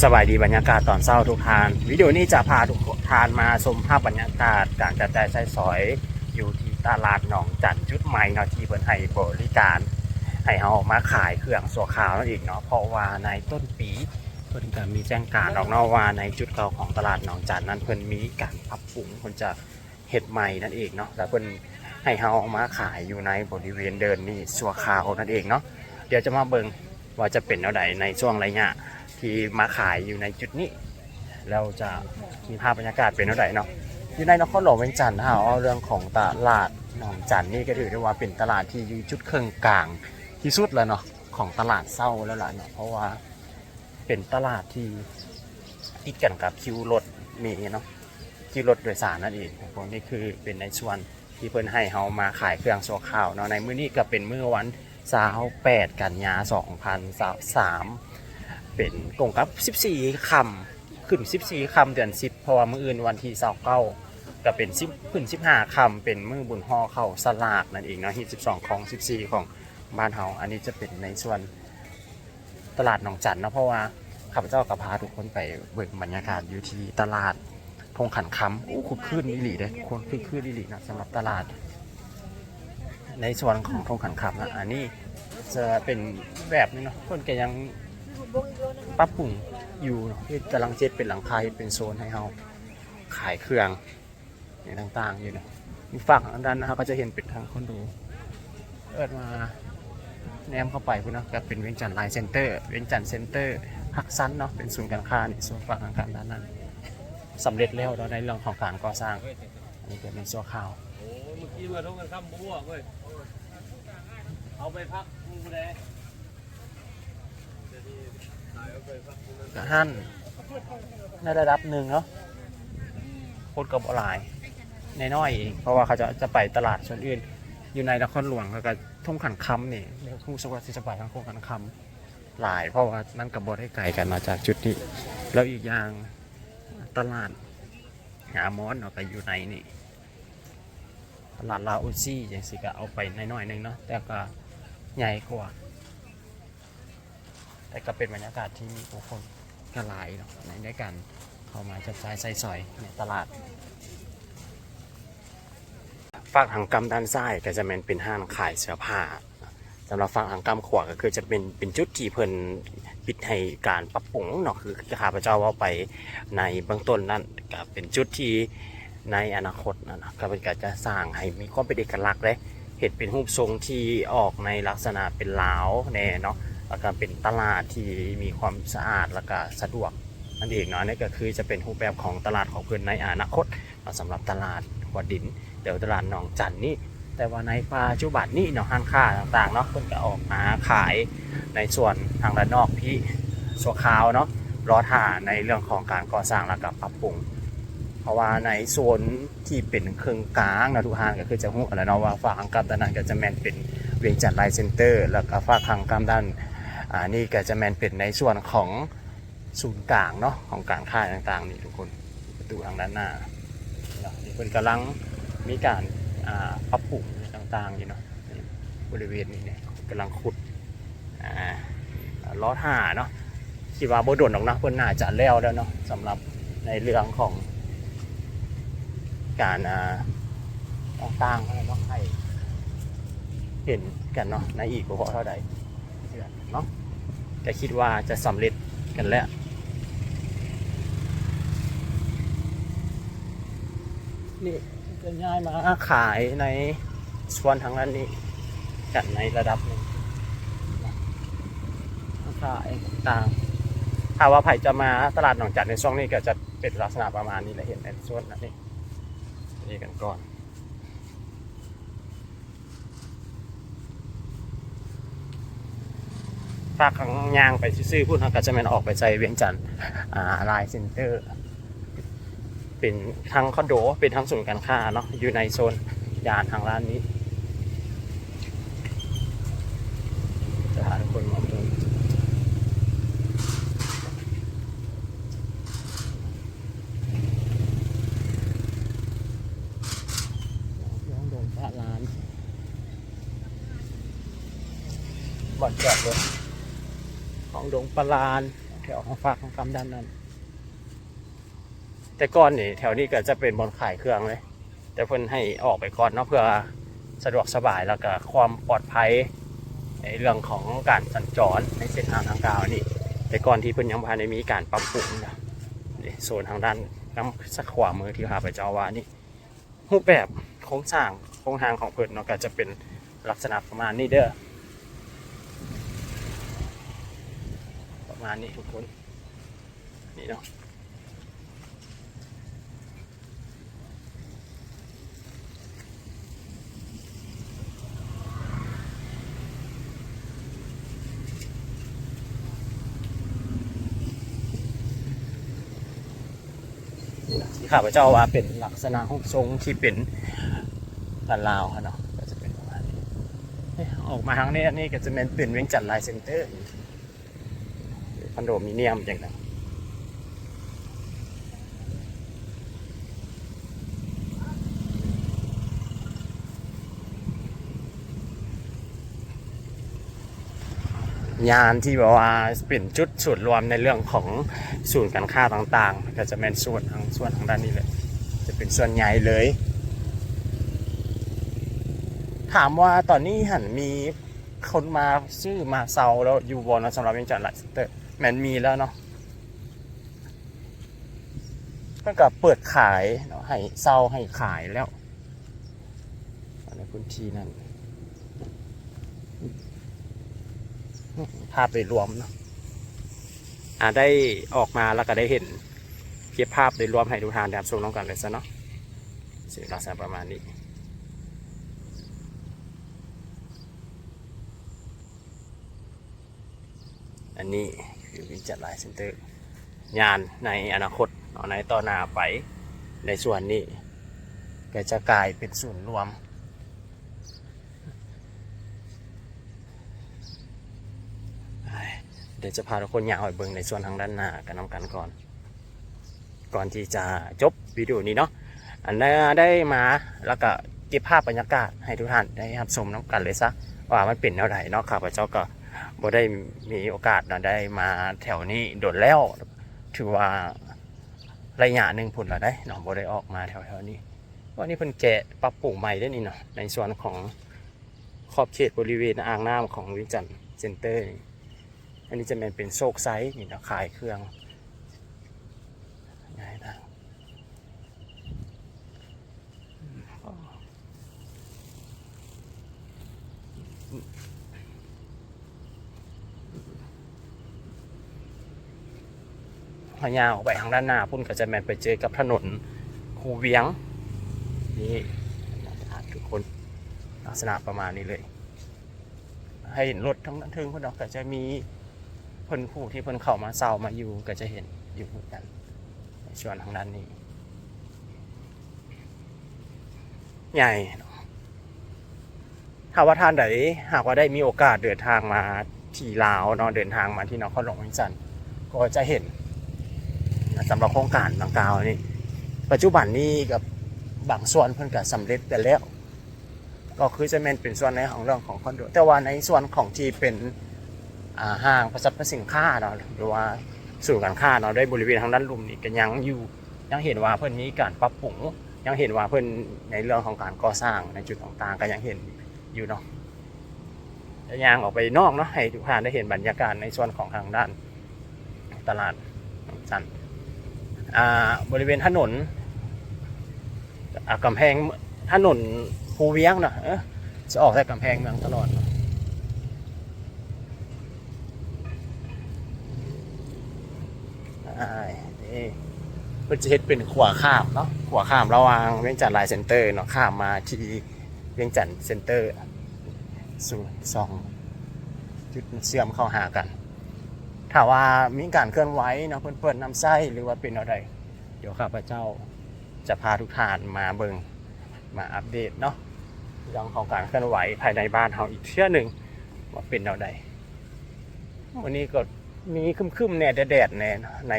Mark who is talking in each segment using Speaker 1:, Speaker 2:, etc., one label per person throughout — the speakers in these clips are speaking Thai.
Speaker 1: สบายดีบรรยากาศตอนเช้าทุกทาน วิดีโอนี้จะพาทุกทานมาชมภาพบรรยากาศการจัดจ่ายใช้สอย อยู่ที่ตลาดหนองจันจุดใหม่เนาะที่เพิ่นให้บริการ ให้เอาออกมาขายเครื่องสัวขาวนั่นเองเนาะเพราะว่าในต้นปีเพิ่นก็มีแจ้งการออกนาะว่าในจุดเก่าของตลาดหนองจันนั้นเพิ่นมีการปรับปรุงเพิ่นจะเฮ็ดใหม่นั่นเองเนาะแล้วเพิ่นให้เอาออกมาขายอยู่ในบริเวณเดินนี่สัวขาวนั่นเองเนาะเดี๋ยวจะมาเบิ่งว่าจะเป็นแนวใดในช่วงระยะ ที่มาขายอยู่ในจุดนี้ เราจะมีภาพบรรยากาศเป็นเท่าไหร่เนาะอยู่ในนครหลวงเวียงจันทร์ถ้าเอาเรื่องของตลาดหนองจันนี่ก็ถือได้ว่าเป็นตลาดที่อยู่จุดเครื่องกลางที่สุดแล้วเนาะของตลาดเศร้าแล้วล่ะเนาะเพราะว่าเป็นตลาดที่ติดกันกับคิวรถมีเนาะคิวรถโดยสารนั่นเองพวกนี้คือเป็นในส่วนที่เพิ่นให้เฮามาขายเครื่องสัวข้าวเนาะในมื้อนี้ก็เป็นมื้อวันเสาร์8กันยา2023 เป็นกงกับ 14คำขึ้น 14คำเดือน 10 เพราะว่ามื้ออื่นวันที่29ก็เป็น 10 ขึ้น 15คำเป็นมื้อบุญหอเข้าสลากนั่นเองเนาะที่12ของ 14 ของบ้านเฮาอันนี้จะเป็นในส่วนตลาดหนองจันเนาะเพราะว่าข้าพเจ้าก็พาทุกคนไปเบิ่งบรรยากาศอยู่ที่ตลาดทงขันคำอู้คุขึ้นอีหลีเด้คนขึ้นขึ้นอีหลีนะสำหรับตลาด ในส่วนของทงขันคำนะอันนี้จะเป็นแบบนี้เนาะคนก็ยัง ปรับปรุงอยู่เนาะที่กำลังเจ็ดเป็นหลังคาเฮ็ดเป็นโซนให้เราขายเครื่องในต่างๆ อยู่เนาะมีฝั่งอันนั้นนะครับก็จะเห็นเป็นทางคนดูเอิดมาแนมเข้าไปพุ่นเนาะก็เป็นเวียงจันทร์ไลน์เซ็นเตอร์เวียงจันทร์เซ็นเตอร์ฮักซันเนาะเป็นศูนย์การค้านี่ส่วนฝั่งทางการด้านนั้นสำเร็จแล้วเราในเรื่องของการก่อสร้างอันนี้เป็นส่วนข่าว
Speaker 2: โอ้เมื่อกี้มาทุกกันข้ามบัวเว้ยเอาไปพักมึงเลย หั่นก
Speaker 1: ระหั่นในระดับหนึ่งเนาะคนกับหลายในน้อยเองเพราะว่าเขาจะจะไปตลาดส่วนอื่น อยู่ในนครหลวงแล้วก็ทุ่งขันคำนี่เรียกทุ่งสวัสดิ์จะไปทางทุ่งขันคำหลาย เพราะว่านั่นกับบได้ไกลกันมาจากจุดนี้ แล้วอีกอย่างตลาดหามอนเนาะก็อยู่ในนี่ตลาดลาอุซี่อย่างสิก็เอาไปน้อยๆหนึงเนาะแต่ก็ใหญ่กว่า แต่ก็เป็นบรรยากาศที่มีผู้คนกระหลายเนาะในด้วยกันเข้ามาจับจ่ายใส่สอยในตลาดฝั่งทางกำด้านซ้ายก็จะเป็นเป็นห้างขายเสื้อผ้าสำหรับฝั่งทางกำขวาก็คือจะเป็นเป็นจุดที่เพิ่นปิดให้การปรับปรุงเนาะคือข้าพเจ้าว่าไปในเบื้องต้นนั่นก็เป็นจุดที่ในอนาคตนะนะก็เป็นการจะสร้างให้มีความเป็นเอกลักษณ์เลยเห็นเป็นรูปทรงที่ออกในลักษณะเป็นลาวแน่เนาะ แล้วก็เป็นตลาดที่มีความสะอาดแล้วก็สะดวกนั่นเองเนาะนี่ก็คือจะเป็นรูปแบบของตลาดของเพื่อนในอนาคตสำหรับตลาดหัวดิน เดี๋ยวตลาดหนองจันนี่แต่ว่าในปัจจุบันนี่เนาะห้างค้าต่างๆเนาะเพิ่นก็ออกมาขายในส่วนทางด้านนอกพี่สัวขาวเนาะรอท่าในเรื่องของการก่อสร้างแล้วก็ปรับปรุง เพราะว่าในโซนที่เป็นเครื่องกลางนะทุกห้างก็คือจะหูอะไรเนาะว่าฝั่งกับด้านนั้นก็จะแมนเป็นเวียงจันทร์ไลน์เซ็นเตอร์ แล้วก็ฝั่งทางกำด้าน อ่านี่ก็จะแมนเป็นในส่วนของศูนย์กลางเนาะของการค้าต่างๆนี่ทุกคนประตูทางด้านหน้าเนาะนี่เพิ่นกำลังมีการอ่าปรับปรุงต่างๆอยู่เนาะบริเวณนี้เนี่ยกำลังขุดอ่าล้อท่าเนาะคิดว่าบ่ดนหรอกนะเพิ่นน่าจะแล้วแล้วเนาะสำหรับในเรื่องของการอ่าต่างๆอะไรเนาะให้เห็นกันเนาะในอีกบ่พอเท่าใดเนาะ ก็คิดว่าจะสำเร็จกันแล้วนี่จะย้ายมาขายในส่วนทางด้านนี้กันในระดับหนึงมาขายต่างถ้าว่าไผ่จะมาตลาดหนองจัดในช่วงนี้ก็จะเป็นลักษณะประมาณนี้แหละเห็นในส่วนนั้นนี่นี่กันก่อนากข้างยางไปซื้อๆพูดเขาก็จะแมันออกไปใจเวียงจันทร์ลายเซ็นเตอร์ เป็นทั้งคอนโด เป็นทั้งศูนย์การค้าเนาะอยู่ในโซนยานทางร้านนี้จะหาทุกคนมาดูย้องโดนปะร้านบ่อนจอดรถ ของดงปลาลานแถวของฝากของกำด้านนั้น แต่ก่อนนี่แถวนี้ก็จะเป็นบอนขายเครื่องเลย แต่เพิ่นให้ออกไปก่อนเนาะเพื่อสะดวกสบายแล้วก็ความปลอดภัยในเรื่องของการสัญจรในเส้นทางทางกาวนี่ แต่ก่อนที่เพิ่นยังพาในมีการปรับปรุงนะโซนทางด้านน้ำสักขวามือที่พาไปเจ้าว่านี่รูปแบบโครงสร้างโครงทางของเพิ่นเนาะก็จะเป็นลักษณะประมาณนี้เด้อประ มาณนี้ทุกคน นี่เนาะที่ข้าพเจ้าว่าเป็นลักษณะของทรงที่เป็นตันลาวค่ะเนาะก็จะเป็นประมาณนี้ออกมาทางนี้อันนี้ก็จะเป็นเป็นเวียงจันทร์ลน์เซ็นเตอร์ คอนโดมิเนียมอย่างนั้นยานที่แบบว่าเป็นจุดส่วนรวมในเรื่องของศูนย์การค้าต่างๆ ก็จะเป็นส่วนทางส่วนทางด้านนี้เลย จะเป็นส่วนใหญ่เลย ถามว่าตอนนี้หันมีคนมาซื้อมาเซาแล้วอยู่บนสำหรับเวียงจันทร์ไลท์เซ็นเตอร์ แมนมีแล้วเนาะตั้งแต่เปิดขายเนาะให้เซาให้ขายแล้วในพื้นที่นั้นภาพโดยรวมเนาะอ่าได้ออกมาแล้วก็ได้เห็นเก็บภาพโดยรวมให้ดูทานแบบชมน้องกันเลยซะเนาะสิ่ลักษณะประมาณนี้อันนี้ คือวิจัดไลน์เซ็นเตอร์งานในอนาคตในต่อหน้าไปในส่วนนี้ก็จะกลายเป็นส่วนย์รวม เดี๋ยวจะพาทุกคนยาวไปเบิ่งในส่วนทางด้านหน้ากันน้ำกันก่อน ก่อนที่จะจบวิดีโอนี้เนาะอันนี้ได้มาแล้วก็เก็บภาพบรรยากาศให้ทุกท่านได้รับชมน้ำกันเลยซะว่ามันเป็นแนวไหนเนาะข้าพเจ้าก็ บ่ได้มีโอกาสเนาะได้มาแถวนี้โดดแล้ว ถือว่าระยะหนึ่งผุนละได้เนาะบ่ได้ออกมาแถวๆนี้ว่านี่เพิ่นแกะปรับปรุงใหม่ได้นี่เนาะในส่วนของขอบเขตบริเวณอ่างน้ำของวิจันเซ็นเตอร์นี่อันนี้จะเป็นเป็นโชคไซส์นี่นะขายเครื่องง่ายนะ พยาวออกไปทางด้านหน้าพุ่นก็จะแมนไปเจอกับถนนคูเวียงนี่ทุกคนลักษณะประมาณนี้เลย ให้เห็นรถทั้งนั้นถึงพวกเราก็จะมีเพิ่นผู้ที่เพิ่นเข้ามาเซามาอยู่ก็จะเห็นอยู่เหมือนกันในส่วนทางด้านนี้ ใหญ่ถ้าว่าท่านใดหากว่าได้มีโอกาสเดินทางมาที่ลาวเนาะเดินทางมาที่นครหลวงเวียงจันทร์ก็จะเห็น สำหรับโครงการดังกล่าวนี้ปัจจุบันนี้กับบางส่วนเพิ่นก็สำเร็จไปแล้ว ก็คือจะแม่นเป็นส่วนในของเรื่องของคอนโดแต่ว่าในส่วนของที่เป็นอ่าห้างประสับประสินค้าเนาะหรือว่าสู่การค้าเนาะได้บริเวณทางด้านลุมนี่ก็ยังอยู่ยังเห็นว่าเพิ่นมีการปรับปรุงยังเห็นว่าเพิ่นในเรื่องของการก่อสร้างในจุดต่างๆ ก็ยังเห็นอยู่เนาะแล้วยางออกไปนอกเนาะให้ทุกท่านได้เห็นบรรยากาศในส่วนของทางด้านตลาดสันอ่า บริเวณถนนกำแพงถนนภูเวียงเนาะจะออกจากกำแพงเมืองตลอดเนาะอ่านี่เพื่อจะเฮ็ดเป็นขวาข้ามเนาะขวาข้ามระหว่างเวียงจันทร์ไลน์เซ็นเตอร์เนาะข้ามมาที่เวียงจันทร์เซ็นเตอร์สู่สองจุดเชื่อมเข้าหากัน ถ้าว่ามีการเคลื่อนไหวเนาะเพื่อนเปิดนำไส้หรือว่าเป็นอะไร เดี๋ยวข้าพเจ้าจะพาทุกท่านมาเบิงมาอัปเดตเนาะเรื่องของการเคลื่อนไหวภายในบ้านเราอีกเชื่อหนึ่งว่าเป็นแนวใดวันนี้ก็มีคึมๆเนี่ยแดดๆเนี่ยใน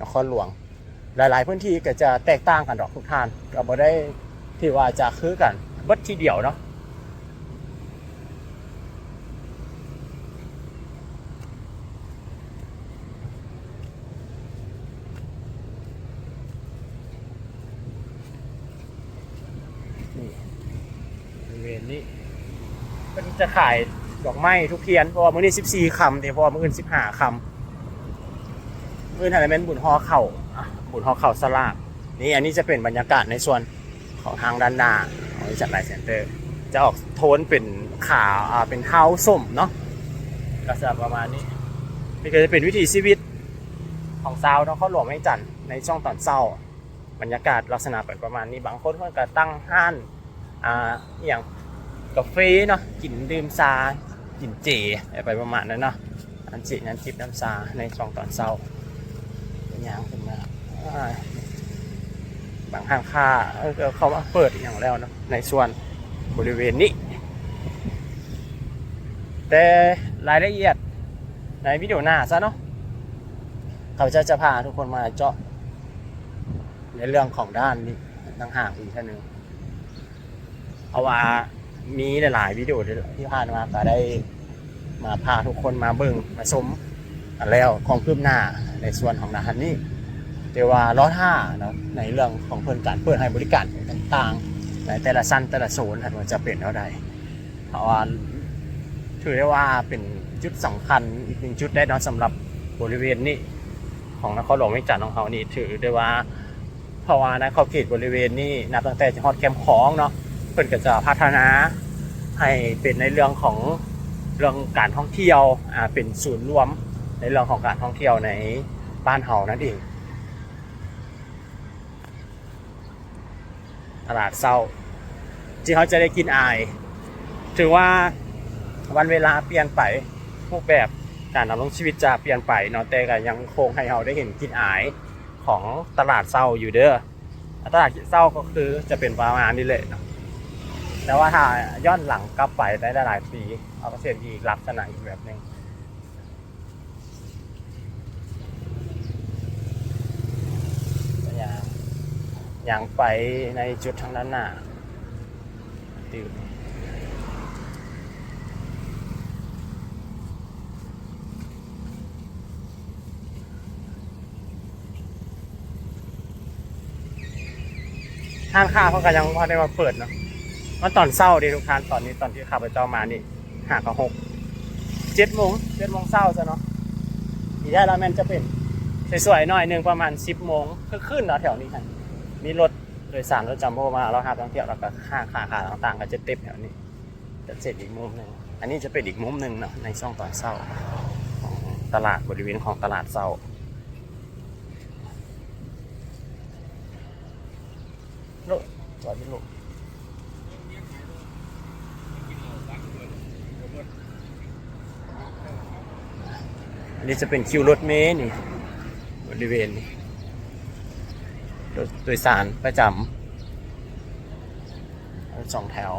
Speaker 1: นครหลวง หลาย ๆ พื้นที่ก็จะแตกต่างกันดอกทุกท่านก็บ่ได้ที่ว่าจะคือกันบิดทีเดียวเนาะ นี้เป็นจะขายดอกไม้ทุกเทียนเพราะว่ามื้อนี้14คำเดี๋ยวพราะว่ามื้ออื่น15คำมื้ออื่นอะไรเป็นบุญฮอเข่าอะบุญฮอเข่าสลากนี่อันนี้จะเป็นบรรยากาศในส่วนของทางด้านหน้าของบริษัทไลท์เซ็นเตอร์ จะออกโทนเป็นขาวอ่าเป็นเท้าส้มเนาะก็จะประมาณนี้นี่ก็จะเป็นวิถีชีวิตของซาวน์เนาะเขาหลวงไม่จันในช่วงตอนเช้า บรรยากาศลักษณะเป็นประมาณนี้บางคนเขาก็ตั้งห้าน อ่าอย่างกาแฟเนาะกินดื่มซากินเจไปประมาณนั้นเนาะอันจินั้นจิบน้ำซาในช่วงตอนเช้าเป็นอย่างขึ้นมาบางห้างค่าเขามาเปิดอย่างแล้วเนาะในส่วนบริเวณนี้ แต่รายละเอียดในวิดีโอหน้าซะเนาะเขาจะจะพาทุกคนมาเจาะในเรื่องของด้านนี้ต่างหากอีกท่านหนึ่ง เอาว่ามีหลายๆวิดีโอที่ผ่านมาก็ได้มาพาทุกคนมาเบิ่งมาชมแล้วของคืบหน้าในส่วนของด้านนี้เดี๋ยวว่าล้อท่าเนาะในเรื่องของเพิ่นการเปิดให้บริการต่างๆในแต่ละสั้นแต่ละโซนท่านว่าจะเป็นเท่าใดเพราะว่าถือได้ว่าเป็นจุดสำคัญอีกหนึ่งจุดได้นาะสำหรับบริเวณนี้ของนครหลวงเวียงจันทร์ของเขานี่ถือได้ว่าเพราะว่าในขอบเขตบริเวณนี้นับตั้งแต่จังหวัดแคมป์ของเนาะ พิ่นก็จะพัฒนาให้เป็นในเรื่องของเรื่องการท่องเที่ยวอ่าเป็นศูนย์รวมในเรื่องของการท่องเที่ยวในบ้านเฮานั่นเองตลาดเศร้าที่เขาจะได้กินอาย ถือว่าวันเวลาเปลี่ยนไปรูปแบบการดำรงชีวิตจะเปลี่ยนไปเนาะแต่ก็ยังคงให้เราได้เห็นกินอายของตลาดเศร้าอยู่เด้อตลาดเศร้าก็คือจะเป็นประมาณนี้เลยเนาะ แต่ว่าถ้าย้อนหลังกลับไปได้หลายปีเอาก็เสียอีกลักษณะอีกแบบหนึ่งอย่างอย่างไปในจุดทางด้านหน้าตื่นห้างค้าเขาก็ยังพอได้มาเปิดเนาะ มันตอนเศร้าดีทุกท่านตอนนี้ตอนที่ข้าพเจ้ามานี่ห้ากับหกเจ็ดโมงเจ็ดโมงเศร้าซะเนาะอีกได้แล้วแมันจะเป็นสวยๆหน่อยหนึ่งประมาณสิบโมงคือขึ้นเนาะแถวนี้ค่ะมีรถโดยสารรถจัมโบ้มาเราหาท่องเที่ยวแล้วก็ห้างค้าขาต่างๆ ก็จะเต็มแถวนี้จะเสร็จอีกมุมหนึ่งอันนี้จะเป็นอีกมุมหนึ่งเนาะในช่วงตอนเศร้าของตลาดบริเวณของตลาดเศร้าลูกจอดที่ลูก นนี้จะเป็นคิวรถเมล์นี่บริเวณนี้รถโดยสารประจำสองแถว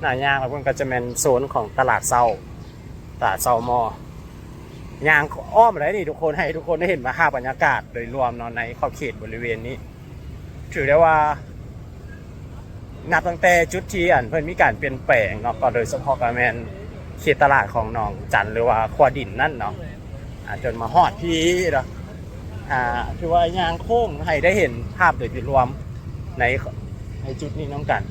Speaker 1: หน้ายางแล้วมันก็จะเป็นโซนของตลาดเศร้าตลาดเศร้ามอยางอ้อมอะไรนี่ทุกคนให้ทุกคนได้เห็นมาภาพบรรยากาศโดยรวมนอนในขอบเขตบริเวณนี้ ถือได้ว่า นับตั้งแต่จุดที่อันเพิ่นมีการเปลี่ยนแปลงเนาะก็โดยเฉพาะกระแมน เขตตลาดของหนองจันหรือว่าควดินนั่นเนาะอาจนมาฮอดพี่เนาะอ่าถือว่ายางโค้งให้ได้เห็นภาพโดยรวมในในจุดนี้น้องกัน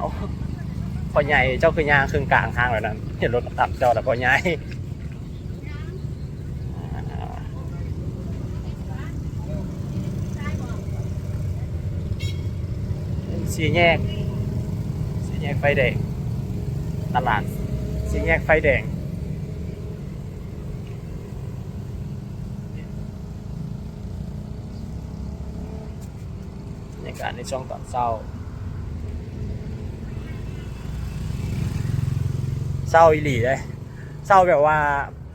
Speaker 1: อาพ่อใหญ่เจ้าคือยางครึ่งกลางทางแล้วนั้นเห็นรถตับเจ้าแต่พ่อใหญ่ สีแยกสีแยกไฟแดงตลาดสีแยกไฟแดงบรรยากาศในช่วงตอนเช้าเศร้าอีหลีเลยเศร้าแบบว่า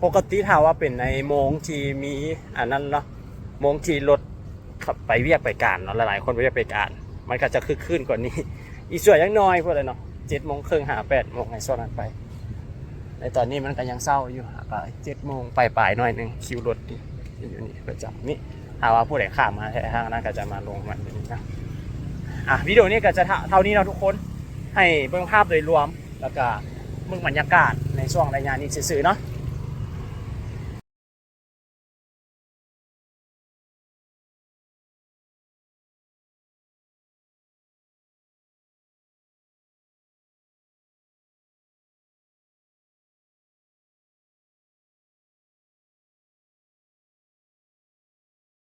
Speaker 1: ปกติถ้าว่าเป็นในโมงที่มีอันนั้นเนาะโมงที่รถขับไปเวียกไปการเนาะหลายๆคนไปเวียกไปการ มันก็จะคึกคืนกว่านี้ อีสวนยังน้อยพวกเลยเนาะเจ็ดโมงครึ่งหาแปดโมงในส่วนนั้นไปในตอนนี้มันก็ยังเศร้าอยู่หาก็เจ็ดโมงปลายๆหน่อยหนึ่งคิวรถนี่อยู่นี่ประจำนี่ถ้าว่าผู้ใดข้ามมาแถวทางนั้นก็จะมาลงมันนี้นะอะวิดีโอนี้ก็จะเท่านี้เนาะทุกคนให้เบิ่งภาพโดยรวมแล้วก็เมืองบรรยากาศในช่วงรายงานนี้ซื่อๆเนาะ